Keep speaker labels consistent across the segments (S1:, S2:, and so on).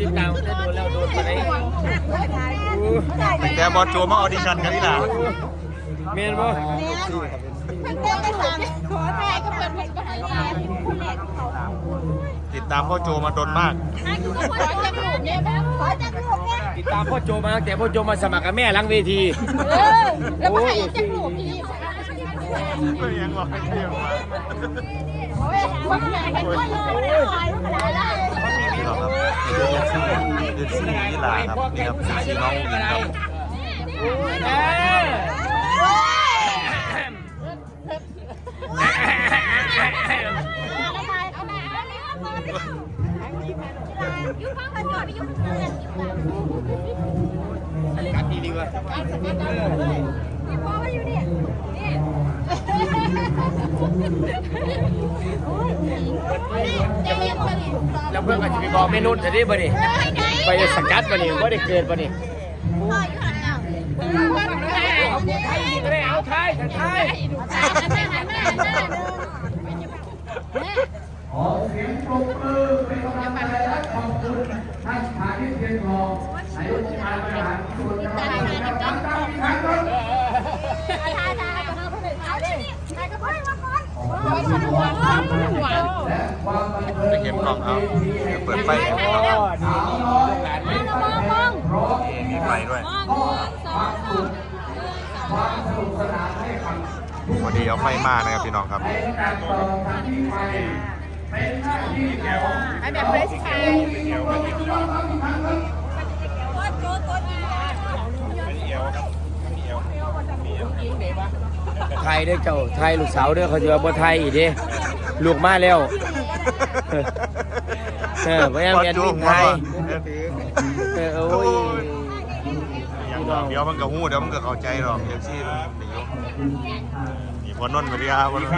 S1: ติดตามได้โดนแล้วโดนไปไหน
S2: แต่บอลโจมาออดิชั่นกันนี่ล่ะ
S1: เมนบ่
S3: มันเต้นไปสามขอแม่ก็เป็นเพลงก็หายแม่คุณแม่เขา
S2: ติดตามพ่อโจมาโดนมาก
S3: ให้คุณขอจังหลูกเนี่ยขอจังหลูกเนี่ย
S1: ติดตามพ่อโจมาตั้งแต่พ่อโจมาสมัครกับแม่หลังเวที
S3: เออแล้วก็ให้จังหลูกพี่
S2: ก็ยังบอกให้เที่ยวมา
S3: โอ้ยมันแข่งกันก็เลยหายขนาดนั้น
S2: นี่ หรอครับเดือนสี่เดือนสี่นี่ล่ะครับนี่ครับสี่น้องอินครับ
S3: ยุ่งข้างกันก่อนไปยุ่งข้างกัน
S1: กัดดีดีกว่า
S3: พ่อมาอยู่นี่นี่จะเรียนผลิต
S1: แล้วเพื่อนก็จะไปบอกเมนุษย์จะได้บ่นี่ไปสกัดบ่นี่บ่ได้เกิดบ่นี่
S3: พ่ออยู่ข้างหลัง
S1: เอาไทยดีก็ได้เอาไทยไทย
S3: แม่แม่แม่แม่
S4: ขอเสียงปรบมือเป็นกำลังใจและขอบคุณท่านผานิชเทียนทองนายกองค์การบริหารส่วนจังหวัดนครปฐม ตั้งอีกครั้งครับ
S3: ทาทาเอาดิทากระเพาะมาก่อนหัวหัวหัว
S4: และความบันเทิง
S2: จะเก็บกล่องเอาเปิดไฟให้พี่น้อง
S4: สาวน้อย
S3: มองมอง
S4: พร้อม
S2: นี่มีไฟด้วย
S4: วามสนุกสนานให้
S2: เอาไฟมานะครับพี่น้องครับ
S4: ในการต่อทางที่ไปเป็นหน้าที่ขอ
S3: แบบเฟรชไทยโคตรโคตรโคตร
S1: ไทยเด้อเจ้าไทยลูกสาวเด้อเขาจะว่าบ่ไทยอีเด้ลูกมาแล้วเออพยายามแอดมินไทยเออโอ้ย
S2: อย่างดอกเดี๋ยวมันก็หู้เดี๋ยวมันก็เข้าใจหรอกเดี๋ยวซี่มันหนีอยู่นี่พอนนท์มาดีครับพอนนท์
S3: อ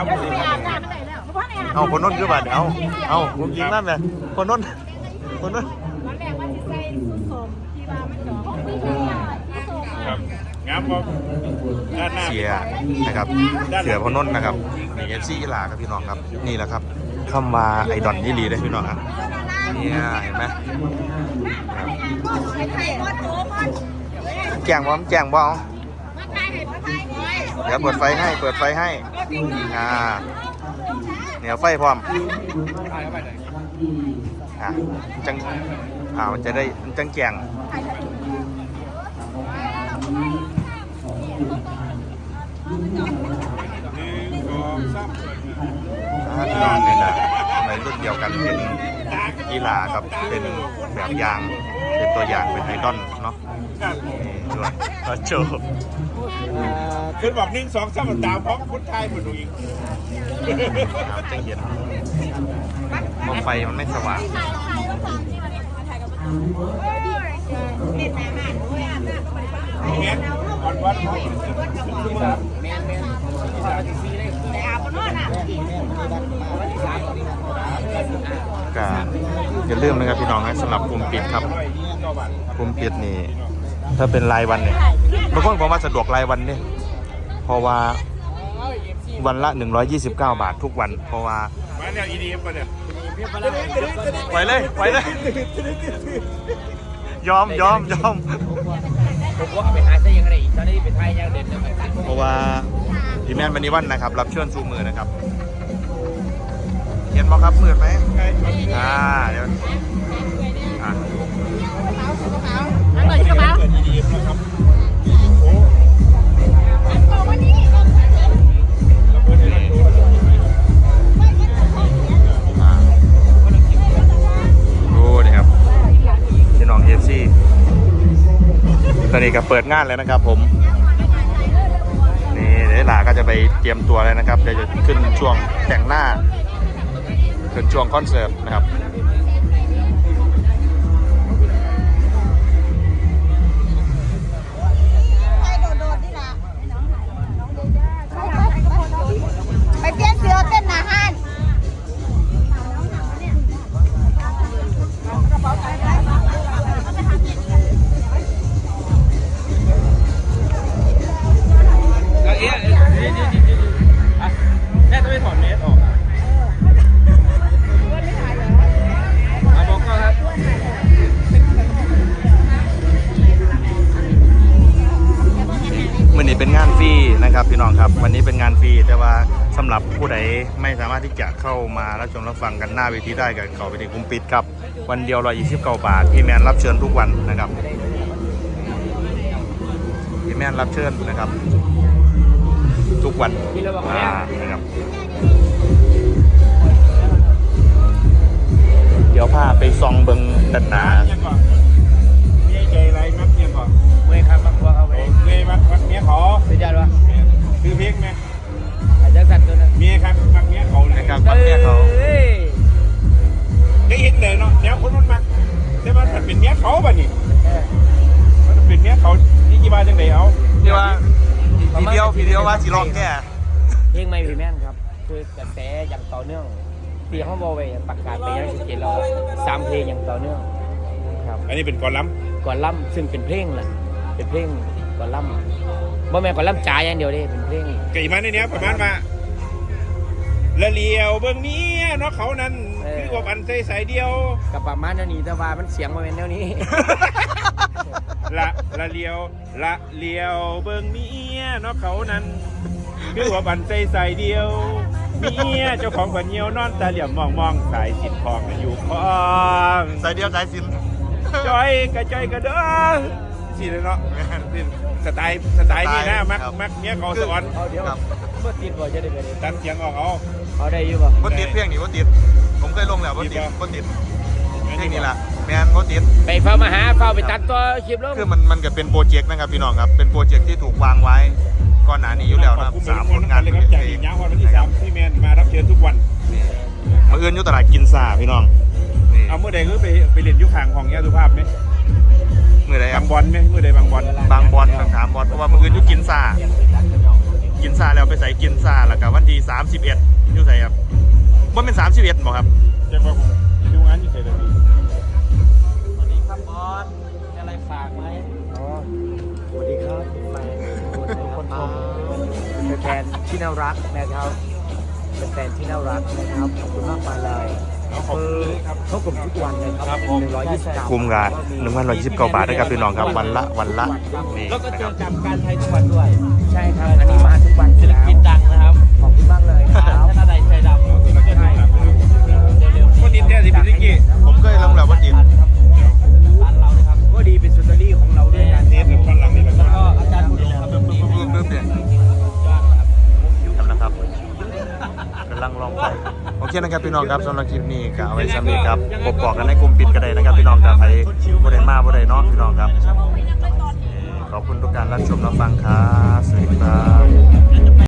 S3: าบน้ำอะไรแล้วพ่อเนี่ย
S2: เอาพอนนท์คือบัดเอาเอาผมยิงนั่นเลยพอนนท์พอนนท์
S3: วันแรกว่าจะใส่สมที่ว่ามันดอกพี่พี่
S5: ครับ งามบอกด้านหน้า
S2: เสียนะครับ เสียพอนนท์นะครับนี่เอฟซีกีฬาครับพี่น้องครับ นี่แหละครับคำว่าไอดอนยี่ลีได้พี่น้องครับเนี่ยเห็นไหมครับ
S3: ไข่มดโตมด
S2: แจ้งบอมแจ้งบอม
S3: มาไข่ไข่มาไข่ไข่
S2: เดี๋ยวเปิดไฟให้เปิดไฟให้อ่าเหนียวไฟพร้อมอะจังอ่ามันจะได้มันจังแจงอ่าพี่น้องนี่แหละใน รุ่นเดียวกันเป็นกีฬาครับเป็นแบบอย่างเป็นตัวอย่างเป็นไอดอลเนาะนี่ด้วยก็โจ
S5: ขึ้นบอกหนึ่งสองสามตามพร้อมพุทธไทยหมดดูอีก
S2: น้ำจะเย็นมองไฟมันไม่สว่าง
S3: ไข่ไข่ก็ฟังที่มันมาไข่กับมันเด็ดแม่แม่โอ้ยอาบน้ำก็ไม่ได้
S5: เงี้ยก่อนวัด
S1: แมนแมนที่สามที่สี่เลย
S3: แต่อาบก็นอนอะ
S2: ก็ อย่าลืมนะครับพี่น้องนะสำหรับกลุ่มปิดครับ
S5: ก
S2: ลุ่มปิดนี่ถ้าเป็นรายวันเนี่ยบางคนบอกว่าสะดวกรายวันเนี่ยเพราะว่าวันละ 129 บาททุกวัน เพราะว่า
S5: มาเนี่ยอีดีเอ็มมาเนี่ย
S2: ไหวเลยไหวเลย ยอมยอมยอม
S1: ผมว่าไปหาซะยังไงอีกตอนนี้ไปไทยยังเด่นเลย
S2: เพราะว่าพี่แมนบันนิวันนะครับ รับเชิญชูมือนะครับ ห็นบอครับมืดไหมอ่าเดี๋ยวอะ
S3: นั่งเลยที่กระเป๋า
S5: เปิดอีดีเอ็มแล้วครับโอ้
S3: โตวันนี้
S5: แล้วเปิดได้
S2: อ่าดูนี่ครับพี่น้องเอฟซีตอนนี้ก็เปิดงานแล้วนะครับผมนี่เดี๋ยวหลาก็จะไปเตรียมตัวแล้วนะครับเดี๋ยวจะขึ้นช่วงแต่งหน้า ขึ้นช่วงคอนเสิร์ตนะครับ นี้เป็นงานฟรีแต่ว่าสำหรับผู้ใดไม่สามารถที่จะเข้ามารับชมรับฟังกันหน้าเวทีได้กับเขาเวทีคุมปิดครับ วันเดียว129บาทพี่แมนรับเชิญทุกวันนะครับพี่แมนรับเชิญนะครับ ทุกวัน
S1: ที่เราบอก
S2: อ่า
S1: เนี่ย
S2: นะครับเดี๋ยวพาไปซองเบิงดันหนา
S5: ยังก่อนเมียใจไรมักยังก่อน
S1: เมื่อยครับบางตัวเขาไป
S5: เมียมักมักเมียเขา พี่เดียว
S2: พี่เดียวว่าสิลองแก่
S1: เพลงไม่พี่แม่นครับ คือกระแสอย่างต่อเนื่องปีห้องบอเวย์ประกาศไปยังสิเกตเราสามเพลงอย่างต่อเนื่องครับ
S5: อันนี้เป็นกอลัม
S1: ก่อนล่ำซึ่งเป็นเพลงแหละเป็นเพลงก่อนล่ำบ่แม่นก่อนล่ำจ๋าอย่างเดียวเด้เป็นเพลง
S5: ไก่มาในเนี้ยประมาณว่าละเลียวเบิ่งเมียเนาะเขานั้นคือว่าอันใส่สายเดียว
S1: กับประมาณนั้นนี้แต่ว่ามันเสียงบ่แม่นแนวนี้
S5: ละละเลียว ละเลียวเบิ่งเมียเนาะเขานั้นคือว่าบันใจใส่เดียว เมียเจ้าของคนเหี่ยวนอนตาเหลี่ยมมองมองสายสินของอยู่คอง
S2: สายเดียวสายสิน
S5: จอยกระจอยกระเด้อสิเลยเนาะสไตล์สไตล์นี่นะมักมักเมียเขาสอน
S1: เอาเดี๋ยว
S2: ครับ
S1: บ่ติดบ่จะได้ไปเลย
S5: ตัดเสียงออกเอา
S1: เอาได้อยู่บ่
S2: บ่ติดเพียงนี่บ่ติดผมเคยลงแล้วบ่ติด
S5: ติดบ่
S2: บ่ติด เพียงนี่ล่ะแมนบ่ติด
S1: ไปเฝ้ามาหาเฝ้าไปตัดตัวคลิปลง
S2: คือมันมันก็เป็นโปรเจกต์นะครับพี่น้องครับเป็นโปรเจกต์ที่ถูกวางไว้ก่อนหน้านี้อยู่แล้วนะครับ
S5: ขอบคุณ
S2: สาม
S5: ค
S2: ผ
S5: น
S2: ล
S5: งางา
S2: นน
S5: เลยครับจากอีกยาววันที่สามพี่แมนมารับเชิญทุกวัน
S2: มาเอื้อนอยู่ตลาดกินซ่าพี่น้องนี่
S5: เอาเมื่อใดก็ไปไปเรียนยุคห่างของแย่สุภาพไหม
S2: มื้อใดครับา
S5: งบอลไหมเมื่อใดบางบอล
S2: บางบอลสามบอลเพราะว่ามื้ออื่นอยู่กินซ่ากินซ่าแล้วไปใส่กินซ่าแล้วก็วันที่31อยู่ใส่ครับบ่เป็น31บ่ครับ
S5: จะว่าผมดูงา แฟ
S1: นที่น่ารักนะครับเป็นแฟนที่น่ารักนะครับขอบคุณมากมายเลย
S5: เอาขอบคุณเลยครับ
S1: เขากลุ่มทุกวันเลยครับหนึ่งร้อยยี่สิบเก้า
S2: คุมงาน1,129บาทนะครับพี่น้องครับวันละวันละนี่
S1: แล้วก็
S2: นะ
S1: เจ
S2: ครั
S1: อบกับการไทยทุกวันด้วย ใช่ครับอันนี้มาทุกวัน
S6: ศิ
S2: เคนะครับพี่น้องครับสำหรับคลิปนี้ก็เอาไว้สำหรับครับผมบอกกันในกลุ่มปิดก็ได้นะครับพี่น้องครับใครบ่ได้มาบ่ได้เนาะพี่น้องครับ ขอบคุณทุกการรับชมรับฟังครับสวัสดีครับ